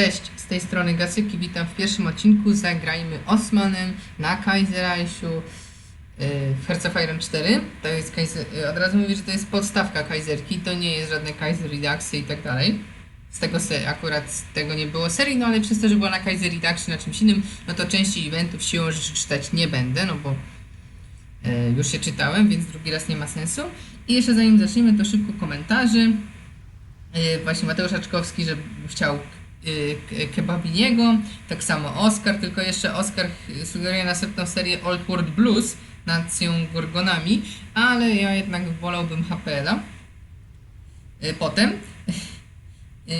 Cześć, z tej strony Gasyki, witam w pierwszym odcinku. Zagrajmy Osmanem na Kaiserreichu yy, w Iron 4. To jest Kaiser, yy, od razu mówię, że to jest podstawka Kaiserki, to nie jest żadne Kaiser Reduxy i tak dalej. Z tego se, akurat z tego nie było serii, no ale przez to, że była na Kaiser Reduction na czymś innym, no to części eventów siłą rzeczy czytać nie będę, no bo yy, już się czytałem, więc drugi raz nie ma sensu. I jeszcze zanim zaczniemy, to szybko komentarzy. Yy, właśnie Mateusz Aczkowski, że chciał Kebabiniego, tak samo Oscar, tylko jeszcze Oscar sugeruje następną serię Old World Blues nacją Gorgonami, ale ja jednak wolałbym HPL-a. Yy, Potem yy,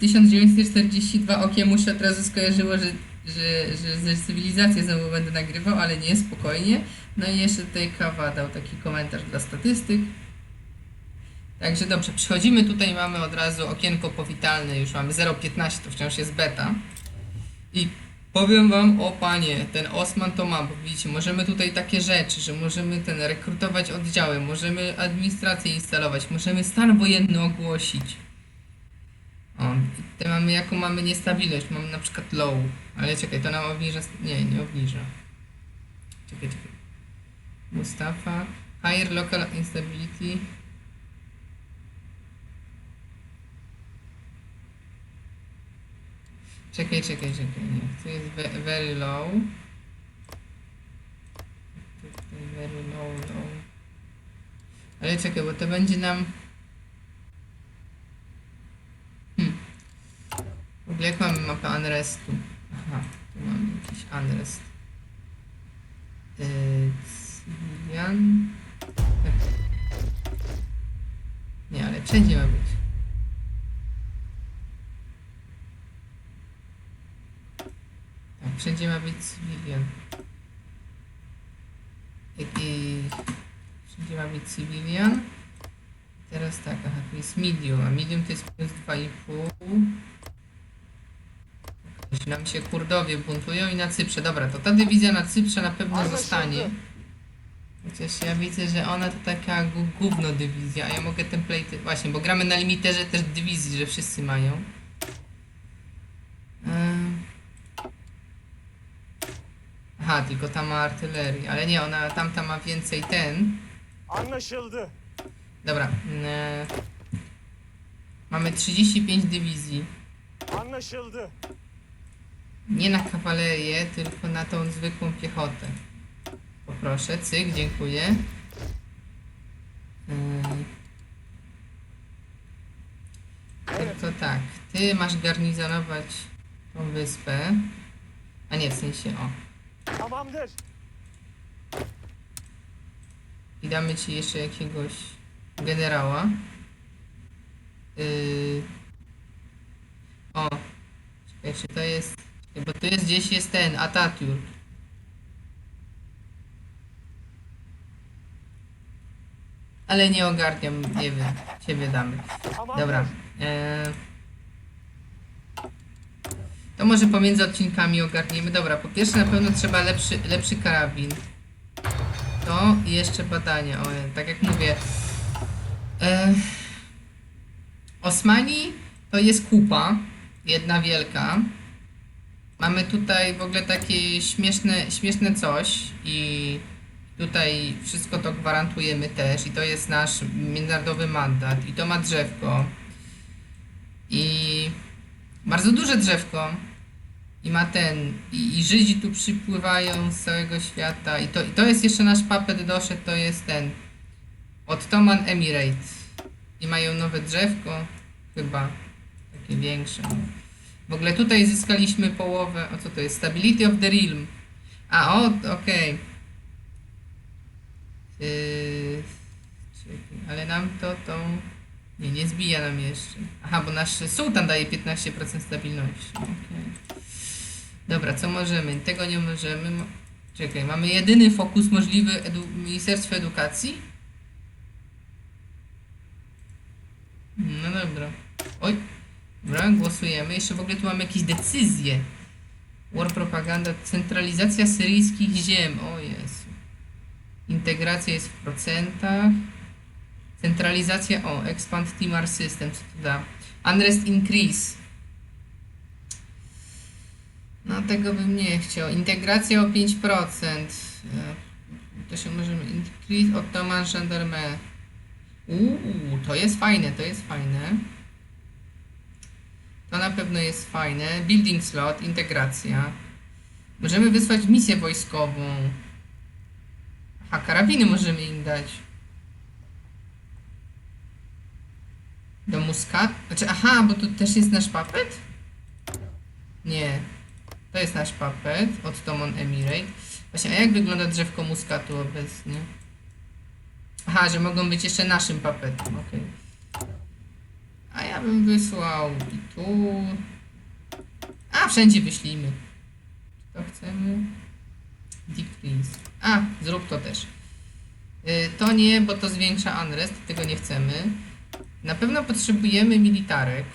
1942 okiem mu się od razu skojarzyło, że, że, że ze cywilizację znowu będę nagrywał, ale nie, spokojnie. No i jeszcze tutaj Kawa dał taki komentarz dla statystyk. Także dobrze, przychodzimy tutaj, mamy od razu okienko powitalne, już mamy 0.15, to wciąż jest beta. I powiem wam, o panie, ten Osman to ma, bo widzicie, możemy tutaj takie rzeczy, że możemy ten rekrutować oddziały, możemy administrację instalować, możemy stan wojenny ogłosić. O, tutaj mamy, jaką mamy niestabilność, mamy na przykład low, ale czekaj, to nam obniża, nie, nie obniża. Czekaj, czekaj. Mustafa, higher local instability. Czekaj, czekaj, czekaj, nie. To jest ve- very low. Very low, low. Ale czekaj, bo to będzie nam... Hmm. Jak mamy mapę unrestu? Aha, tu mamy jakiś unrest. Yy, civilian... Tak. Nie, ale wszędzie ma być. Tak, wszędzie ma być civilian. I wszędzie ma być civilian. Teraz tak, aha, tu jest medium, a medium to jest plus 2,5. Jeśli nam się Kurdowie buntują i na Cyprze. Dobra, to ta dywizja na Cyprze na pewno zostanie. Chociaż ja widzę, że ona to taka gó- gówno dywizja, a ja mogę template... Właśnie, bo gramy na limiterze też dywizji, że wszyscy mają. Aha, tylko ta ma artylerię, ale nie, ona tamta ma więcej ten. Anlaşıldı. Dobra. e, mamy 35 dywizji. Anlaşıldı. Nie na kawalerię, tylko na tą zwykłą piechotę. Poproszę, cyk, dziękuję. Yy. Tylko tak, ty masz garnizonować tą wyspę. A nie, w sensie, o. Tamamdır. I damy ci jeszcze jakiegoś generała. Yy... O, czekaj, czy to jest... Bo tu jest gdzieś jest ten, Atatürk. Ale nie ogarniam, nie wiem, ciebie damy. Dobra. E... To może pomiędzy odcinkami ogarniemy. Dobra, po pierwsze na pewno trzeba lepszy, lepszy karabin. To i jeszcze badania. O, tak jak mówię. E... Osmani to jest kupa. Jedna wielka. Mamy tutaj w ogóle takie śmieszne, śmieszne coś i tutaj wszystko to gwarantujemy też i to jest nasz międzynarodowy mandat i to ma drzewko i bardzo duże drzewko i ma ten i, i Żydzi tu przypływają z całego świata i to, i to jest jeszcze nasz papet doszedł, to jest ten Ottoman Emirates i mają nowe drzewko chyba takie większe w ogóle tutaj zyskaliśmy połowę, o co to jest? Stability of the Realm a o, okej Yy, czekaj, ale nam to tą. Nie, nie zbija nam jeszcze. Aha, bo nasz sułtan daje 15% stabilności. Okej. Dobra, co możemy? Tego nie możemy. Mo- Czekaj, mamy jedyny fokus możliwy edu- Ministerstwo Edukacji. No dobra. Oj. Dobra, głosujemy. Jeszcze w ogóle tu mamy jakieś decyzje. War propaganda, centralizacja syryjskich ziem. O Jezu. Integracja jest w procentach. Centralizacja, o, expand Timar System, co to da? Unrest increase. No tego bym nie chciał. Integracja o 5%. E, To się możemy... Increase Ottoman Gendarme. Uuu, to jest fajne, to jest fajne. To na pewno jest fajne. Building slot, integracja. Możemy wysłać misję wojskową. Aha, karabiny możemy im dać. Do Muscat? Znaczy, aha, bo tu też jest nasz papet? Nie. To jest nasz papet od Tomon Emirate. Właśnie, a jak wygląda drzewko muskatu obecnie? Aha, że mogą być jeszcze naszym papetem, okej. A ja bym wysłał i tu. A, wszędzie wyślijmy. To chcemy. Decrease. A, zrób to też. Y, to nie, bo to zwiększa unrest, tego nie chcemy. Na pewno potrzebujemy militarek.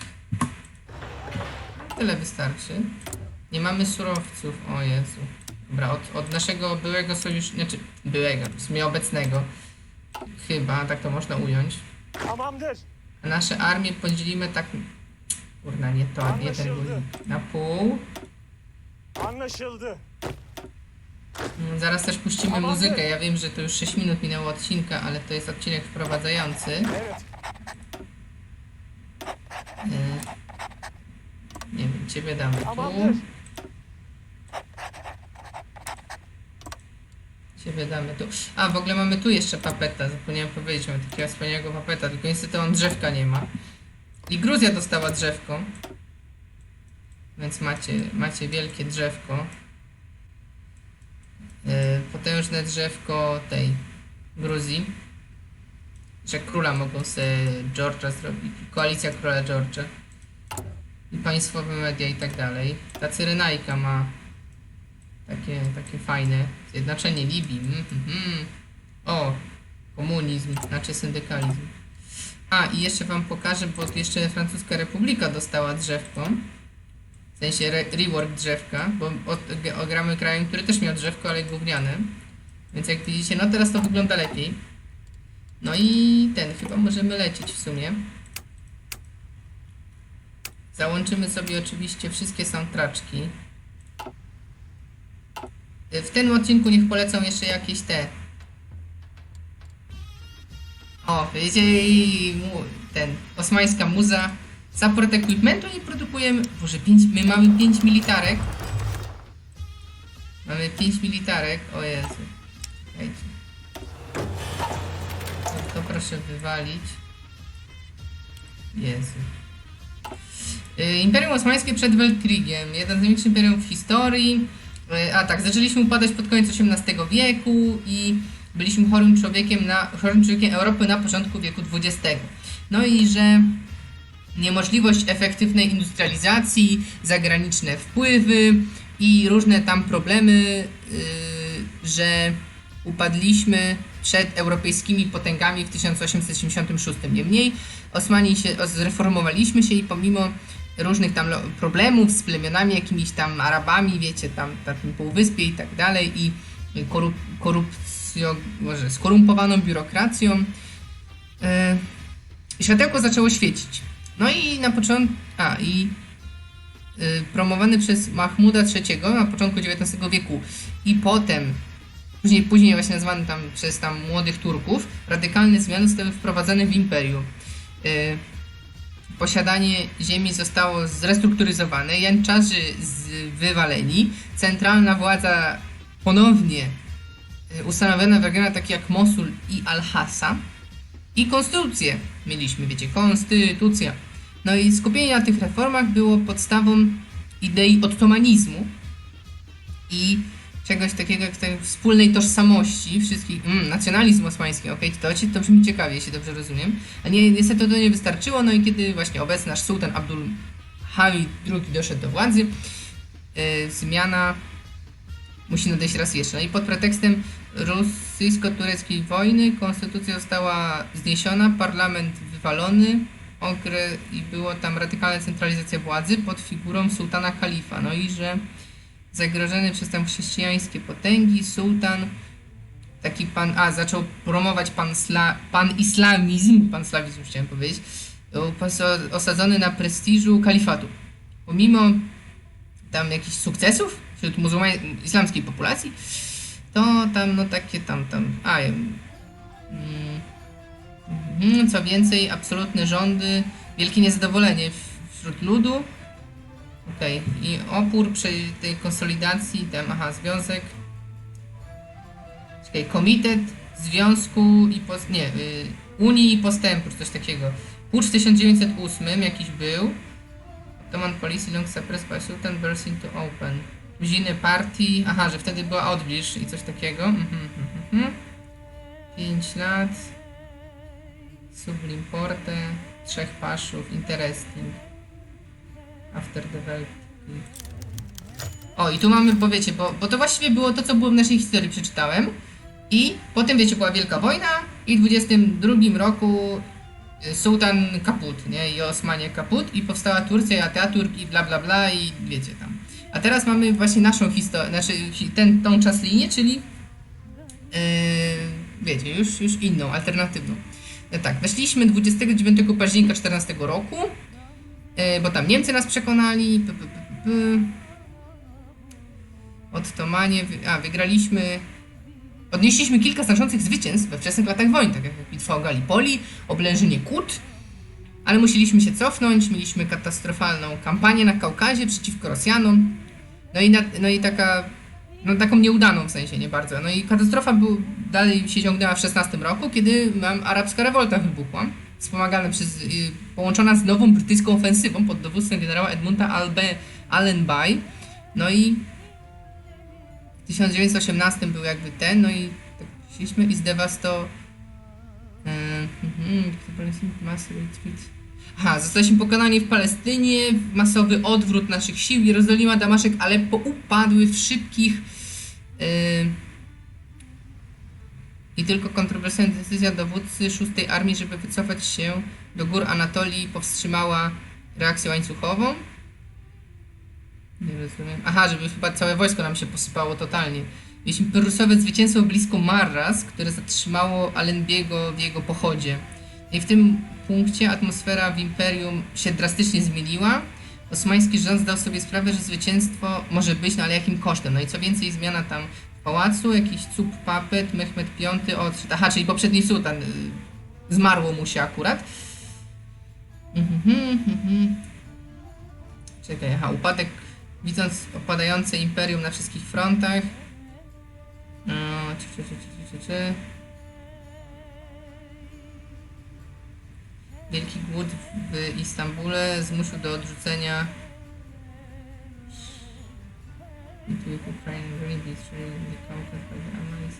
Tyle wystarczy. Nie mamy surowców, o Jezu. Dobra, od, od naszego byłego sojusznika, znaczy byłego, w sumie obecnego. Chyba, tak to można ująć. A nasze armie podzielimy tak... Kurna, nie to, nie ten guzik. Na pół. Anlaşıldı. Mm, Zaraz też puścimy muzykę. Ja wiem, że to już 6 minut minęło odcinka, ale to jest odcinek wprowadzający. E, Nie wiem, ciebie damy tu. Tamamdır. Ciebie damy tu. A, w ogóle mamy tu jeszcze papeta. Zapomniałem powiedzieć, mamy takiego wspaniałego papeta, tylko niestety on drzewka nie ma. I Gruzja dostała drzewko. Więc macie, macie wielkie drzewko. Yy, potężne drzewko tej Gruzji. Że króla mogą sobie Georgia zrobić. Koalicja króla Georgia. I państwowe media i tak dalej. Ta Cyrenajka ma takie, takie fajne. Zjednoczenie Libii. Mm, mm, mm. O, komunizm, znaczy syndykalizm. A, i jeszcze wam pokażę, bo jeszcze Francuska Republika dostała drzewko. W sensie re rework drzewka, bo od, g- ogramy krajem, który też miał drzewko, ale gówniane. Więc jak widzicie, no teraz to wygląda lepiej. No i ten, chyba możemy lecieć w sumie. Załączymy sobie oczywiście wszystkie soundtraczki. W tym odcinku niech polecą jeszcze jakieś te. O, i mu- ten, osmańska muza. Support equipmentu nie produkujemy. Boże, pięć, my mamy 5 militarek. Mamy 5 militarek, o Jezu. Czekajcie. To, to proszę wywalić. Jezu. Y, Imperium Osmańskie przed Weltrigiem. Jeden z największych imperium w historii. Y, A tak, zaczęliśmy upadać pod koniec XVIII wieku i byliśmy chorym człowiekiem, na, chorym człowiekiem Europy na początku wieku XX. No i że niemożliwość efektywnej industrializacji, zagraniczne wpływy i różne tam problemy, yy, że upadliśmy przed europejskimi potęgami w 1876. Niemniej Osmani się, zreformowaliśmy się i pomimo różnych tam problemów z plemionami, jakimiś tam Arabami, wiecie, tam na tym półwyspie i tak dalej i korup, korupcją, może skorumpowaną biurokracją, yy, światełko zaczęło świecić. No i na początku, a i y, promowany przez Mahmuda III na początku XIX wieku i potem, później, później właśnie nazwany tam przez tam młodych Turków, radykalne zmiany zostały wprowadzone w imperium. Y, posiadanie ziemi zostało zrestrukturyzowane, Janczarzy wywaleni, centralna władza ponownie y, ustanowiona w regionach takich jak Mosul i Al-Hasa. I konstytucję. Mieliśmy, wiecie, konstytucja. No i skupienie na tych reformach było podstawą idei ottomanizmu i czegoś takiego jak tej wspólnej tożsamości wszystkich, mm, nacjonalizm osmański, okej, to, ci- to brzmi ciekawie, jeśli dobrze rozumiem. A nie, niestety to nie wystarczyło, no i kiedy właśnie obecny nasz sułtan Abdul Hamid II doszedł do władzy, yy, zmiana musi nadejść raz jeszcze. No i pod pretekstem rosyjsko-tureckiej wojny konstytucja została zniesiona, parlament wywalony okre- i było tam radykalna centralizacja władzy pod figurą sułtana kalifa. No i że zagrożony przez tam chrześcijańskie potęgi sułtan taki pan, a zaczął promować pan, sla, pan islamizm, pan slawizm chciałem powiedzieć, osadzony na prestiżu kalifatu. Pomimo tam jakichś sukcesów wśród muzułmań, islamskiej populacji, to tam no takie tam tam. A mm, mhm, co więcej, absolutne rządy, wielkie niezadowolenie wśród ludu. Okej, i opór przy tej konsolidacji, tam, aha, związek. Czekaj, komitet związku i pos, nie, y, Unii i Postępu, coś takiego. Pucz w 1908 jakiś był. Ottoman Policy Long Suppressed by Sultan burst into open. Uziny partii, aha, że wtedy była odbliż i coś takiego. Mhm, mhm, mhm. 5 lat. Sublim Porte, trzech paszów, interesting. After development. O, i tu mamy, bo wiecie, bo, bo to właściwie było to, co było w naszej historii, przeczytałem. I potem, wiecie, była Wielka Wojna i w 22 roku y, sułtan kaput, nie? I Osmanie kaput i powstała Turcja i Ataturk i bla bla bla i wiecie tam. A teraz mamy właśnie naszą historię, znaczy ten, tą czaslinię, czyli yy, wiecie, już, już inną, alternatywną. No tak, weszliśmy 29 października 14 roku, bo tam Niemcy nas przekonali. P, p, p, p. Ottomanie, a wygraliśmy Odnieśliśmy kilka znaczących zwycięstw we wczesnych latach wojny, tak jak bitwa o Gallipoli, oblężenie Kut, ale musieliśmy się cofnąć, mieliśmy katastrofalną kampanię na Kaukazie przeciwko Rosjanom, no i, na, no i taka, no taką nieudaną w sensie, nie bardzo. No i katastrofa był, dalej się ciągnęła w 16 roku, kiedy arabska rewolta wybuchła, wspomagana przez, y, połączona z nową brytyjską ofensywą pod dowództwem generała Edmunda Allenby, no i w 1918 był jakby ten, no i tak szliśmy i zdewasto... Mhm. Aha, zostaliśmy pokonani w Palestynie, masowy odwrót naszych sił, Jerozolima, Damaszek, Aleppo upadły w szybkich... Yy, tylko kontrowersyjna decyzja dowódcy 6 Armii, żeby wycofać się do gór Anatolii powstrzymała reakcję łańcuchową. Nie rozumiem. Aha, żeby chyba całe wojsko nam się posypało totalnie. Mieliśmy Prusowe zwycięstwo blisko Marras, które zatrzymało Allenbiego w jego pochodzie. I w tym punkcie atmosfera w Imperium się drastycznie zmieniła. Osmański rząd zdał sobie sprawę, że zwycięstwo może być, no ale jakim kosztem? No i co więcej, zmiana tam pałacu, jakiś cup papet, Mehmed V odszedł. Aha, czyli poprzedni sułtan. y, Zmarło mu się akurat. Mhm, mhm, mhm. Czekaj, aha, upadek, widząc opadające imperium na wszystkich frontach. No, czy, czy, czy, czy, czy, czy. Wielki głód w Istambule zmusił do odrzucenia into Ukraine the conquest by the Allies.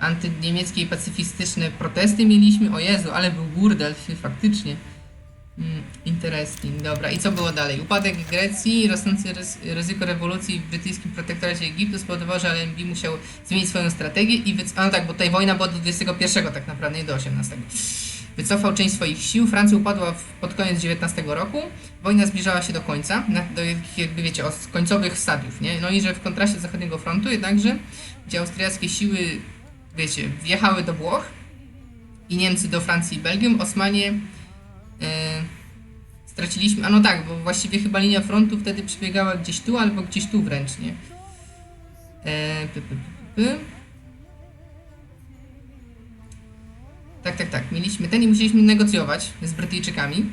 Antyniemieckie i pacyfistyczne protesty mieliśmy. O Jezu, ale był burdel, faktycznie. Mm, interesting, dobra. I co było dalej? Upadek Grecji, rosnące ryz- ryzyko rewolucji w brytyjskim protektoracie Egiptu spowodowało, że Allenby musiał zmienić swoją strategię i wyc- a no tak, bo tutaj wojna była do 21 tak naprawdę, nie do 18. Wycofał część swoich sił, Francja upadła w, pod koniec 19 roku, wojna zbliżała się do końca, na, do jakby wiecie, os- końcowych stadiów, nie? No i że w kontraście do zachodniego frontu jednakże, gdzie austriackie siły, wiecie, wjechały do Włoch i Niemcy do Francji i Belgium, Osmanie E, straciliśmy, a no tak, bo właściwie chyba linia frontu wtedy przebiegała gdzieś tu albo gdzieś tu wręcz, nie? E, py, py, py, py. Tak, tak, tak. Mieliśmy ten i musieliśmy negocjować z Brytyjczykami.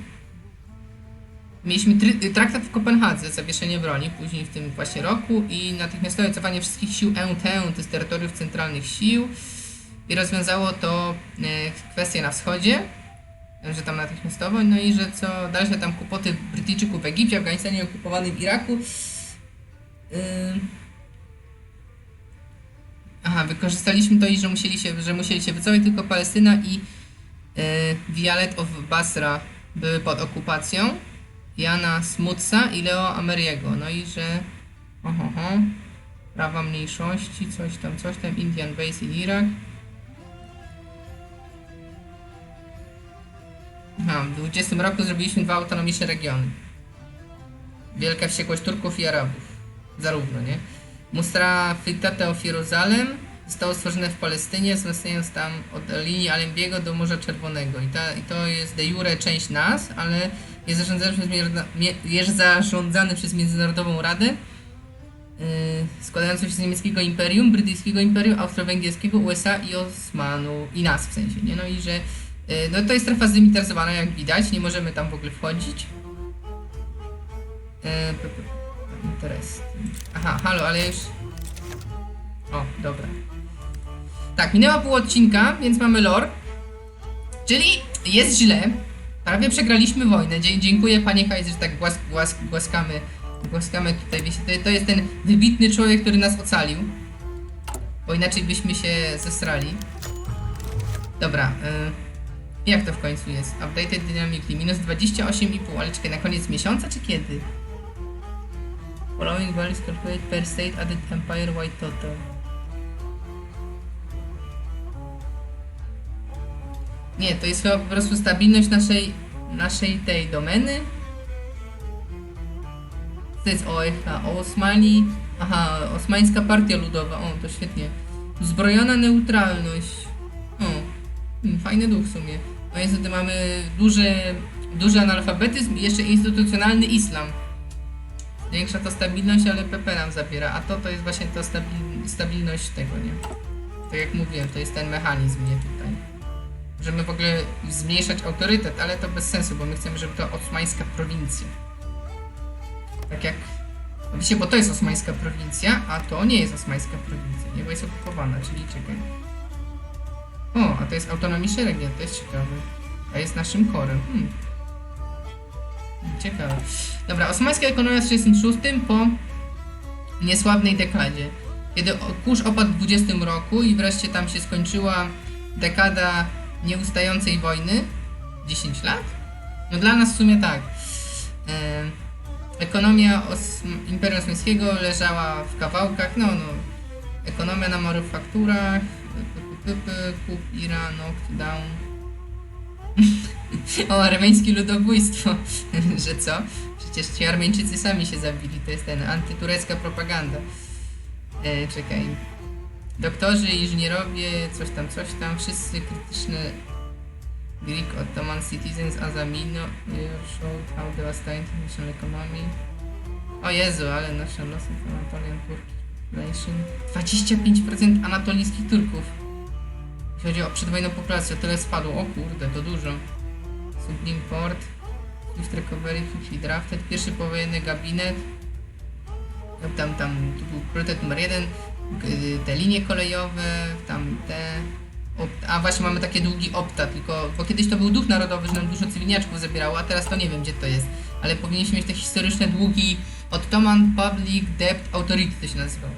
Mieliśmy traktat w Kopenhadze, zawieszenie broni, później w tym właśnie roku i natychmiastowe cofanie wszystkich sił Entente z terytoriów centralnych sił i rozwiązało to e, kwestię na wschodzie że tam natychmiastowo, no i że co dalsze tam kłopoty Brytyjczyków w Egipcie, Afganistanie, okupowanym Iraku. Yy... Aha, wykorzystaliśmy to i że musieli się, że musieli się wycofać tylko Palestyna i yy, Vialet of Basra były pod okupacją. Jana Smutsa i Leo Ameriego. No i że oho, oho, prawa mniejszości, coś tam, coś tam, Indian Base in Irak. Aha, w 20 roku zrobiliśmy dwa autonomiczne regiony. Wielka wściekłość Turków i Arabów. Zarówno, nie? Of Jeruzalem zostało stworzone w Palestynie, wzmacniając tam od linii Alembiego do Morza Czerwonego. I, ta, I to jest de jure część nas, ale Jest zarządzany przez, jest zarządzany przez Międzynarodową Radę yy, składającą się z niemieckiego imperium, brytyjskiego imperium, austro-węgierskiego, USA i Osmanu, i nas w sensie, nie? No i że yy, no to jest strefa zdemilitaryzowana, jak widać, nie możemy tam w ogóle wchodzić. Yy, Interes. Aha, halo, ale już... O, dobra. Tak, minęła pół odcinka, więc mamy lore. Czyli jest źle. Prawie przegraliśmy wojnę. Dzie dziękuję panie Kaiser, że tak głask głask głaskamy, głaskamy tutaj. To, to jest ten wybitny człowiek, który nas ocalił. Bo inaczej byśmy się zesrali. Dobra, y jak to w końcu jest? Updated dynamically. Minus 28,5, ale czekaj, na koniec miesiąca czy kiedy? Following values calculate per state added empire wide total. Nie, to jest chyba po prostu stabilność naszej, naszej tej domeny. To jest OEH, Osmani. Aha, Osmańska Partia Ludowa, o to świetnie. Zbrojona neutralność. O, hmm, fajny duch w sumie. No niestety mamy duży, duży analfabetyzm i jeszcze instytucjonalny islam. Większa to stabilność, ale PP nam zabiera, a to to jest właśnie to stabil, stabilność tego, nie? Tak jak mówiłem, to jest ten mechanizm, nie tutaj. Możemy w ogóle zmniejszać autorytet, ale to bez sensu, bo my chcemy, żeby to osmańska prowincja. Tak jak... Wiecie, bo to jest osmańska prowincja, a to nie jest osmańska prowincja, nie? Bo jest okupowana, czyli czekaj. O, a to jest autonomiczny region, to jest ciekawe. A jest naszym korem. Hmm. Ciekawe. Dobra, osmańska ekonomia w 36 po niesławnej dekadzie. Kiedy kurz opadł w 20 roku i wreszcie tam się skończyła dekada nieustającej wojny. 10 lat? No dla nas w sumie tak. Em, ekonomia Osm- Imperium Osmańskiego leżała w kawałkach, no no. Ekonomia na manufakturach, kup Iran, knockdown. o, armeńskie ludobójstwo. Że co? Przecież ci Armeńczycy sami się zabili. To jest ten antyturecka propaganda. E, czekaj. Doktorzy, inżynierowie, coś tam, coś tam, wszyscy krytyczne Greek Ottoman citizens as a minor showed how devastating national economy. O Jezu, ale nasze losy to Anatolian Turkish population. 25% anatolijskich Turków. Jeśli chodzi o przedwojenną populację, tyle spadło. O kurde, to dużo. Supreme Court, Swift Recovery, Quickly Drafted, pierwszy powojenny gabinet. Tam, tam, tu był priorytet numer jeden, te linie kolejowe, tam te... A właśnie mamy takie długi opta, tylko, bo kiedyś to był duch narodowy, że nam dużo cywilniaczków zabierało, a teraz to nie wiem gdzie to jest. Ale powinniśmy mieć te historyczne długi Ottoman Public Debt Authority to się nazywało.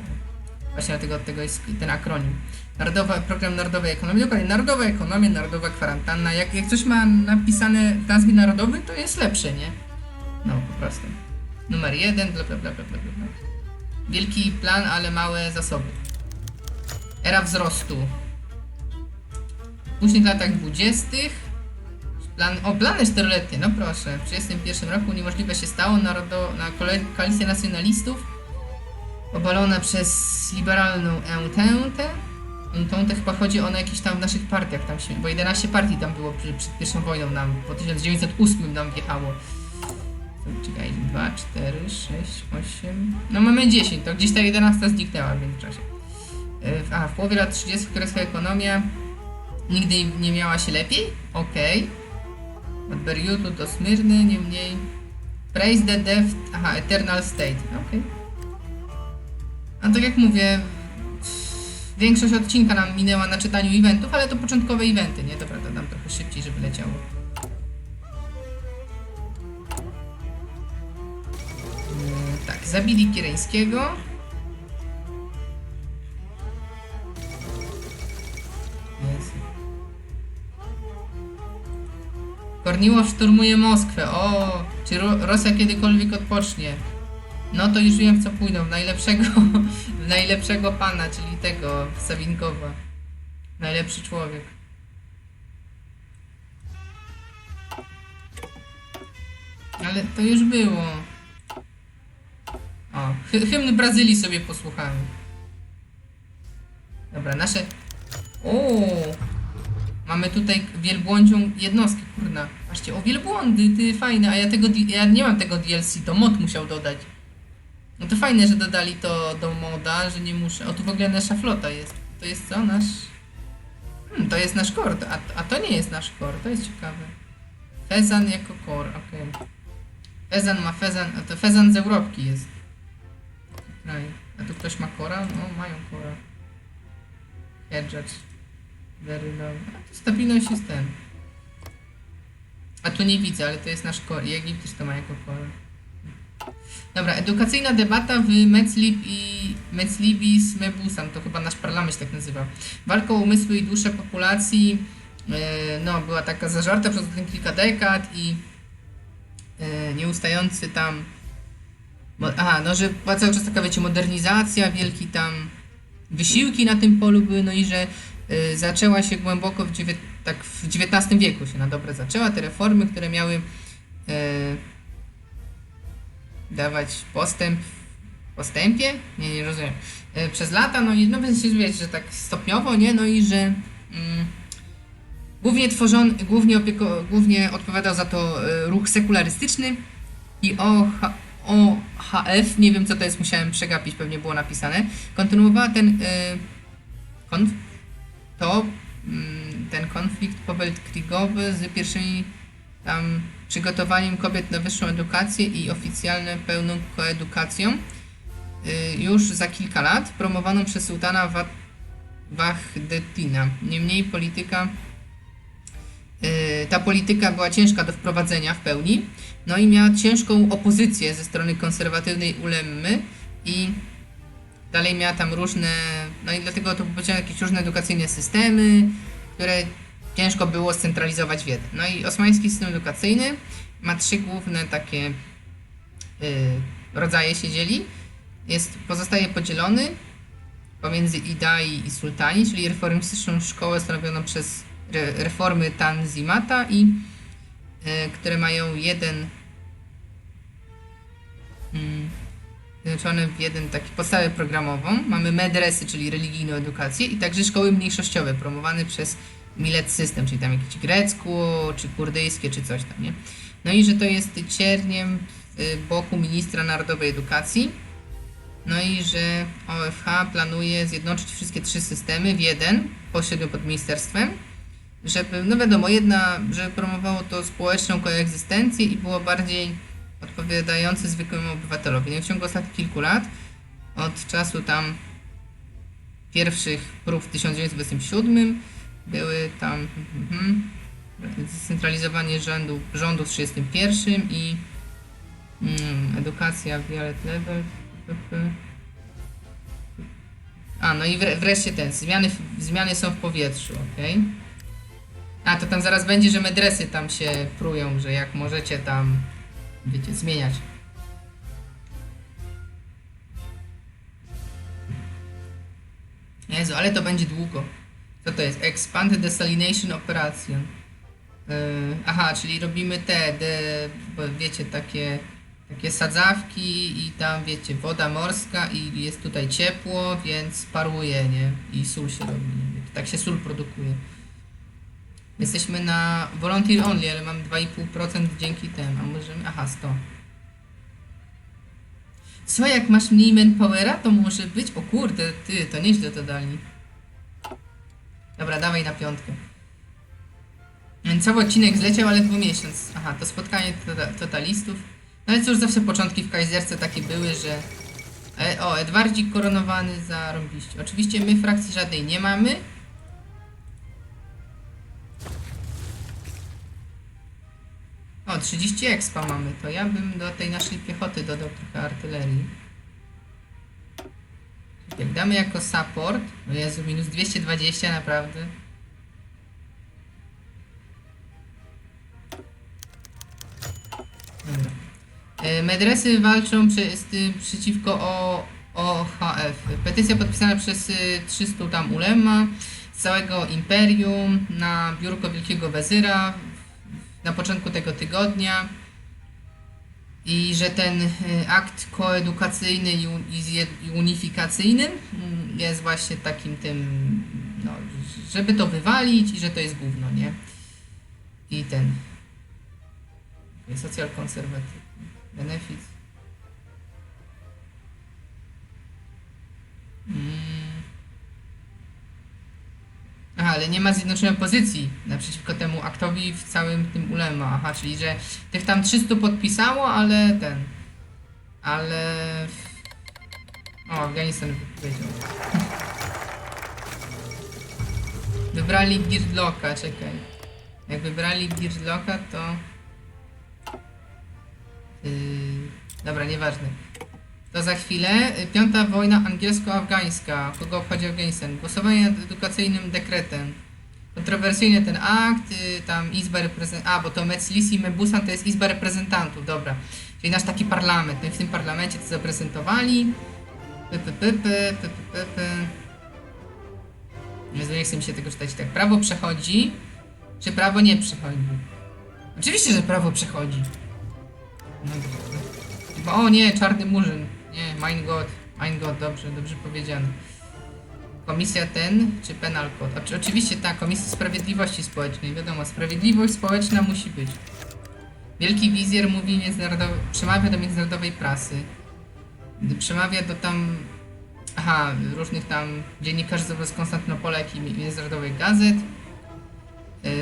Właśnie dlatego od tego jest ten akronim. Narodowa, program Narodowej Ekonomii. Dokładnie, Narodowa Ekonomia, Narodowa Kwarantanna. Jak, jak coś ma napisane w nazwie narodowy, to jest lepsze, nie? No, po prostu. Numer jeden, bla bla bla bla bla bla. Wielki plan, ale małe zasoby. Era wzrostu. W latach dwudziestych Plan, o, plany czteroletnie, no proszę. W 1931 roku niemożliwe się stało narodo, na kole, nacjonalistów obalona przez liberalną Entente. Entente chyba chodzi o na jakichś tam naszych partiach tam się, bo 11 partii tam było przed, przed pierwszą wojną nam, po 1908 nam wjechało. To Czekaj, 2, 4, 6, 8, no mamy 10, to gdzieś ta 11 zniknęła w międzyczasie. E, w- A, w połowie lat 30 turecka ekonomia nigdy nie miała się lepiej? Okej. Od Beriutu do Smyrny, nie mniej. Praise the Death, aha, Eternal State, okej. A tak jak mówię, większość odcinka nam minęła na czytaniu eventów, ale to początkowe eventy, nie? To prawda, dam trochę szybciej, żeby leciało. Yy, Tak, zabili Kireńskiego. Jezu. Korniłow szturmuje Moskwę. O, czy Ro Rosja kiedykolwiek odpocznie? No to już wiem w co pójdą. W najlepszego, w najlepszego pana, czyli tego Sawinkowa. Najlepszy człowiek. Ale to już było. O, hy hymn Brazylii sobie posłuchamy. Dobra, nasze... O, Mamy tutaj wielbłądzią jednostkę, kurna. Patrzcie, o wielbłądy, ty fajne, a ja tego, ja nie mam tego DLC, to mod musiał dodać. No to fajne, że dodali to do moda, że nie muszę. O, tu w ogóle nasza flota jest. To jest co? Nasz... Hmm, to jest nasz core, a, a to nie jest nasz core, to jest ciekawe. Fezan jako core, okej. Fezan ma fezan, a to fezan z Europki jest. Kraj. A tu ktoś ma kora? No, mają kora. Hedgehog. Very low. A tu stabilność jest ten. A tu nie widzę, ale to jest nasz core. I Egipt też to ma jako core. Dobra, edukacyjna debata w Metzlib i Metzlibis Mebusam, to chyba nasz parlament się tak nazywa. Walka o umysły i dusze populacji, e, no, była taka zażarta przez kilka dekad i e, nieustający tam Aha, no że była cały czas taka, wiecie, modernizacja, wielki tam wysiłki na tym polu były, no i że y, zaczęła się głęboko w, dziewię- tak w XIX wieku się na dobre zaczęła, te reformy, które miały dawać postęp postępie? Nie, nie rozumiem. Y, przez lata, no i no się wiecie, że tak stopniowo, nie? No i że mm, głównie tworzony, głównie, opieko, głównie odpowiadał za to y, ruch sekularystyczny i OH, OHF, nie wiem co to jest, musiałem przegapić, pewnie było napisane, kontynuowała ten y, konf, to mm, ten konflikt poweltkriegowy z pierwszymi tam przygotowaniem kobiet na wyższą edukację i oficjalną pełną koedukacją y, już za kilka lat, promowaną przez sułtana Wa- Wahdetina. Niemniej polityka y, ta polityka była ciężka do wprowadzenia w pełni, no i miała ciężką opozycję ze strony konserwatywnej ulemmy i dalej miała tam różne, no i dlatego to były jakieś różne edukacyjne systemy, które ciężko było scentralizować w jeden. No i osmański system edukacyjny ma trzy główne takie y, rodzaje się dzieli. Jest, pozostaje podzielony pomiędzy Idai i Sultani, czyli reformistyczną szkołę stanowioną przez re, reformy Tanzimata i e, które mają jeden mm, zjednoczone w jeden taki podstawę programową. Mamy medresy, czyli religijną edukację i także szkoły mniejszościowe promowane przez Milet System, czyli tam jakieś grecku, czy kurdyjskie, czy coś tam, nie? No i że to jest cierniem w boku ministra narodowej edukacji. No i że OFH planuje zjednoczyć wszystkie trzy systemy w jeden, pośrednio pod ministerstwem, żeby, no wiadomo, jedna, żeby promowało to społeczną koegzystencję i było bardziej odpowiadające zwykłemu obywatelowi. No i w ciągu ostatnich kilku lat, od czasu tam pierwszych prób w 1927, były tam mhm, zcentralizowanie rządu, rządu w 1931 i mm, edukacja violet level. A, no i wre- wreszcie ten, zmiany, zmiany są w powietrzu, ok? A, to tam zaraz będzie, że medresy tam się prują, że jak możecie tam, wiecie, zmieniać. Jezu, ale to będzie długo. Co to jest? Expanded Desalination Operation. Yy, aha, czyli robimy te, de, bo wiecie, takie, takie sadzawki i tam, wiecie, woda morska i jest tutaj ciepło, więc paruje, nie? I sól się robi. Nie? Tak się sól produkuje. Jesteśmy na volunteer only, ale mam 2,5% dzięki temu. A możemy... Aha, 100. Co, jak masz mniej manpowera, to może być... O kurde, ty, to nieźle to dali. Dobra, dawaj na piątkę. Cały odcinek zleciał, ale dwu miesiąc. Aha, to spotkanie tota- totalistów. No ale cóż, zawsze początki w Kaiserce takie były, że... E, o, Edwardzik koronowany za rąbiście. Oczywiście my frakcji żadnej nie mamy. O, 30 expa mamy, to ja bym do tej naszej piechoty dodał trochę artylerii. Jak damy jako support, no Jezu, minus 220 naprawdę. E, Medresy walczą przy, z tym przeciwko o, OHF. Petycja podpisana przez y, 300 tam ulema z całego imperium na biurko Wielkiego Wezyra na początku tego tygodnia i że ten y, akt koedukacyjny i unifikacyjny mm, jest właśnie takim tym, no, żeby to wywalić i że to jest gówno, nie? I ten. Social conservative. Benefit. Ale nie ma zjednoczonej opozycji naprzeciwko temu aktowi w całym tym ulema. Aha, czyli że tych tam 300 podpisało, ale ten. Ale. O, Afganistan wypowiedział. Wybrali Girdlocka, czekaj. Jak wybrali Girdlocka, to. Yy, dobra, nieważne. To za chwilę. Piąta wojna angielsko-afgańska. Kogo obchodzi Afganistan? Głosowanie nad edukacyjnym dekretem. Kontrowersyjny ten akt, y, tam Izba Reprezentantów. A, bo to Meclisi Mebusan to jest Izba Reprezentantów, dobra. Czyli nasz taki parlament. No i w tym parlamencie to zaprezentowali. Py, py, py, py, nie chce mi się tego czytać tak. Prawo przechodzi, czy prawo nie przechodzi? Oczywiście, że prawo przechodzi. No. Chyba- O nie, czarny murzyn. Nie, mein Gott. Mein Gott, dobrze, dobrze powiedziane. Komisja ten, czy penal code? Oczy- Oczywiście tak, Komisja Sprawiedliwości Społecznej, wiadomo, sprawiedliwość społeczna musi być. Wielki wizjer mówi międzynarodowy, przemawia do międzynarodowej prasy. Przemawia do tam, aha, różnych tam dziennikarzy z Konstantynopola, jak i mi- międzynarodowych gazet,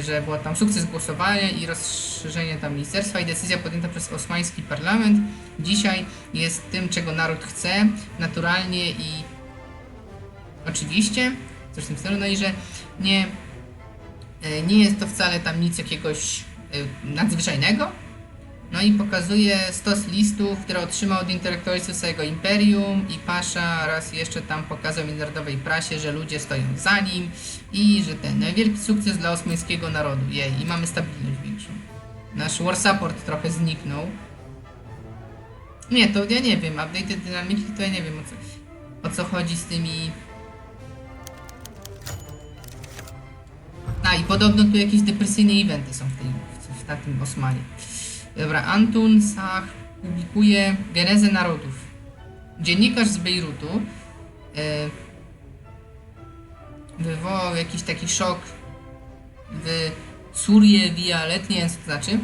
że było tam sukces głosowania i rozszerzenie tam ministerstwa i decyzja podjęta przez osmański parlament. Dzisiaj jest tym, czego naród chce, naturalnie i oczywiście, coś w tym stylu, no i że nie, y, nie jest to wcale tam nic jakiegoś y, nadzwyczajnego, no i pokazuje stos listów, które otrzymał od intelektualistów całego imperium i Pasza raz jeszcze tam pokazał międzynarodowej prasie, że ludzie stoją za nim i że ten no, wielki sukces dla osmańskiego narodu. Jej, i mamy stabilność większą. Nasz war support trochę zniknął. Nie, to ja nie wiem, updated dynamiki to ja nie wiem o co, o co chodzi z tymi... A i podobno tu jakieś depresyjne eventy są w, tej, w, w na tym Osmanie. Dobra, Antun Sach publikuje Genezę Narodów. Dziennikarz z Bejrutu e, wywołał jakiś taki szok w Surię Violet, nie wiem co to znaczy,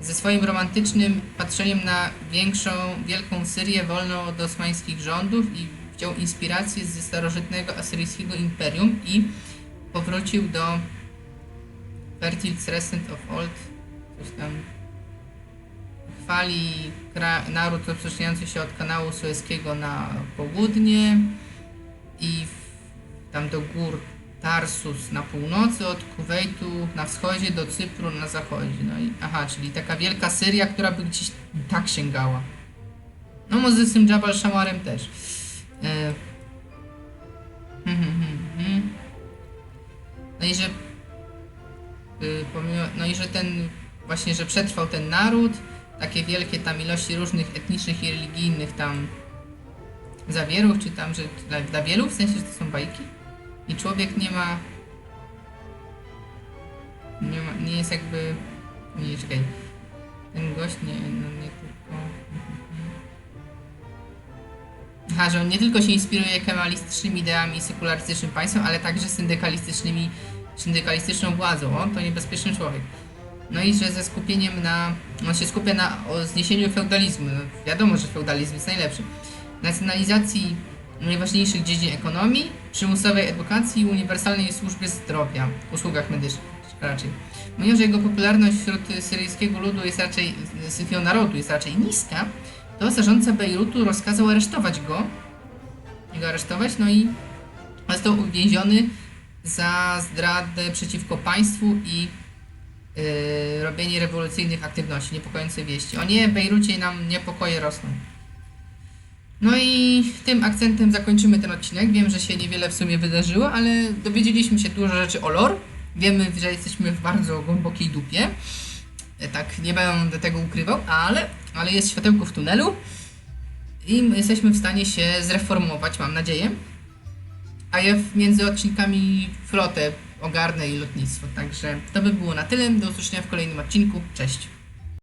ze swoim romantycznym patrzeniem na większą, wielką Syrię wolną od osmańskich rządów i wziął inspirację ze starożytnego asyryjskiego imperium i powrócił do Fertile Crescent of Old, coś tam kra- naród rozprzestrzeniający się od kanału Sueskiego na południe i tam do gór Tarsus na północy, od Kuwejtu na wschodzie do Cypru na zachodzie. No i aha, czyli taka wielka Syria, która by gdzieś tak sięgała. No może z tym Jabal Shamarem też. E, hmm, hmm, hmm. No i że y, pomimo, no i że ten właśnie, że przetrwał ten naród, takie wielkie tam ilości różnych etnicznych i religijnych tam zawierów, czy tam, że dla, dla wielu, w sensie, że to są bajki i człowiek nie ma nie, ma, nie jest jakby nie, czekaj ten gość nie, no nie tylko Aha, że on nie tylko się inspiruje kemalistycznymi ideami i sekularystycznym państwem, ale także syndykalistycznymi syndykalistyczną władzą. On to niebezpieczny człowiek. No i że ze skupieniem na. On się skupia na zniesieniu feudalizmu. No, wiadomo, że feudalizm jest najlepszy. Nacjonalizacji najważniejszych dziedzin ekonomii, przymusowej edukacji i uniwersalnej służby zdrowia, usługach medycznych raczej. Mimo, że jego popularność wśród syryjskiego ludu jest raczej, syryjskiego narodu jest raczej niska, to zarządca Bejrutu rozkazał aresztować go, go aresztować, no i został uwięziony za zdradę przeciwko państwu i yy, robienie rewolucyjnych aktywności, niepokojące wieści. O nie, Bejrucie nam niepokoje rosną. No i tym akcentem zakończymy ten odcinek. Wiem, że się niewiele w sumie wydarzyło, ale dowiedzieliśmy się dużo rzeczy o lore. Wiemy, że jesteśmy w bardzo głębokiej dupie. E, Tak, nie będę tego ukrywał, ale, ale jest światełko w tunelu i my jesteśmy w stanie się zreformować, mam nadzieję. A ja między odcinkami flotę ogarnę i lotnictwo. Także to by było na tyle. Do usłyszenia w kolejnym odcinku. Cześć.